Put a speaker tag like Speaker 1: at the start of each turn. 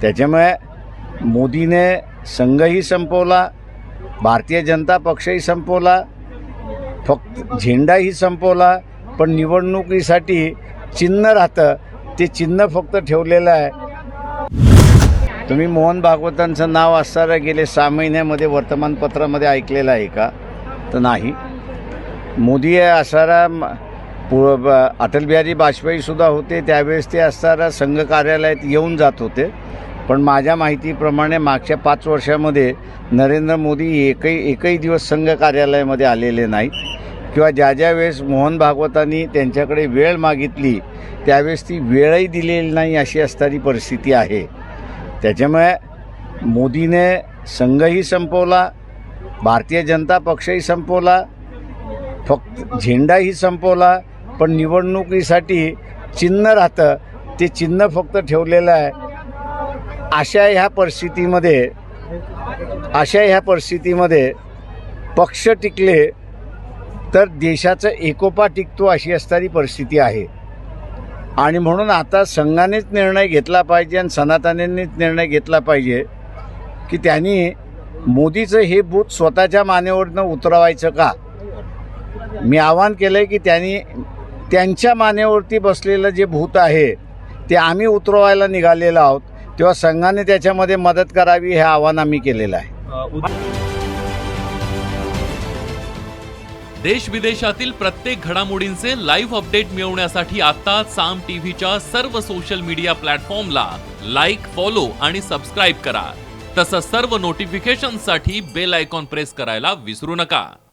Speaker 1: त्याच्यामुळे मोदीने संघही संपवला भारतीय जनता पक्षही संपवला फक्त झेंडाही संपवला पण निवडणुकीसाठी चिन्ह राहतं ते चिन्ह फक्त ठेवलेलं आहे. तुम्ही मोहन भागवतांचं नाव असताना गेले सहा महिन्यामध्ये वर्तमानपत्रामध्ये ऐकलेलं आहे का? तर नाही. मोदी असणारा म- पु- ब- वाजपेयीसुद्धा होते त्यावेळेस ते असणारा संघ कार्यालयात येऊन जात होते. पण माझ्या माहितीप्रमाणे मागच्या पाच वर्षामध्ये नरेंद्र मोदी एकही एकही दिवस संघ कार्यालयामध्ये आलेले नाहीत. किंवा ज्या ज्या वेळेस मोहन भागवतांनी त्यांच्याकडे वेळ मागितली त्यावेळेस ती वेळही दिलेली नाही अशी असणारी परिस्थिती आहे. त्याच्यामुळे मोदीने संघही संपवला भारतीय जनता पक्षही संपवला फक्त झेंडाही संपवला पण निवडणुकीसाठी चिन्ह राहतं. ते चिन्ह फक्त ठेवलेलं आहे. अशा ह्या परिस्थितीमध्ये अशा ह्या परिस्थितीमध्ये पक्ष टिकले तर देशाचा एकोपा टिकतो अशी असणारी परिस्थिती आहे. आणि म्हणून आता संघानेच निर्णय घेतला पाहिजे आणि सनातनेनेच निर्णय घेतला पाहिजे की त्यांनी मोदीचं हे भूत स्वतःच्या मानेवरनं उतरवायचं का? मी आवाहन केलं आहे की त्यांनी त्यांच्या मानेवरती बसलेलं जे भूत आहे ते आम्ही उतरवायला निघालेलो आहोत. तेव्हा संघाने त्याच्यामध्ये मदत करावी हे आव्हान आम्ही केलेलं आहे.
Speaker 2: देश विदेशातील प्रत्येक घडामोडींचे लाईव्ह अपडेट मिळवण्यासाठी आता साम टीव्हीच्या सर्व सोशल मीडिया प्लॅटफॉर्मला लाईक फॉलो आणि सबस्क्राईब करा. तसंच सर्व नोटिफिकेशनसाठी बेल आयकॉन प्रेस करायला विसरू नका.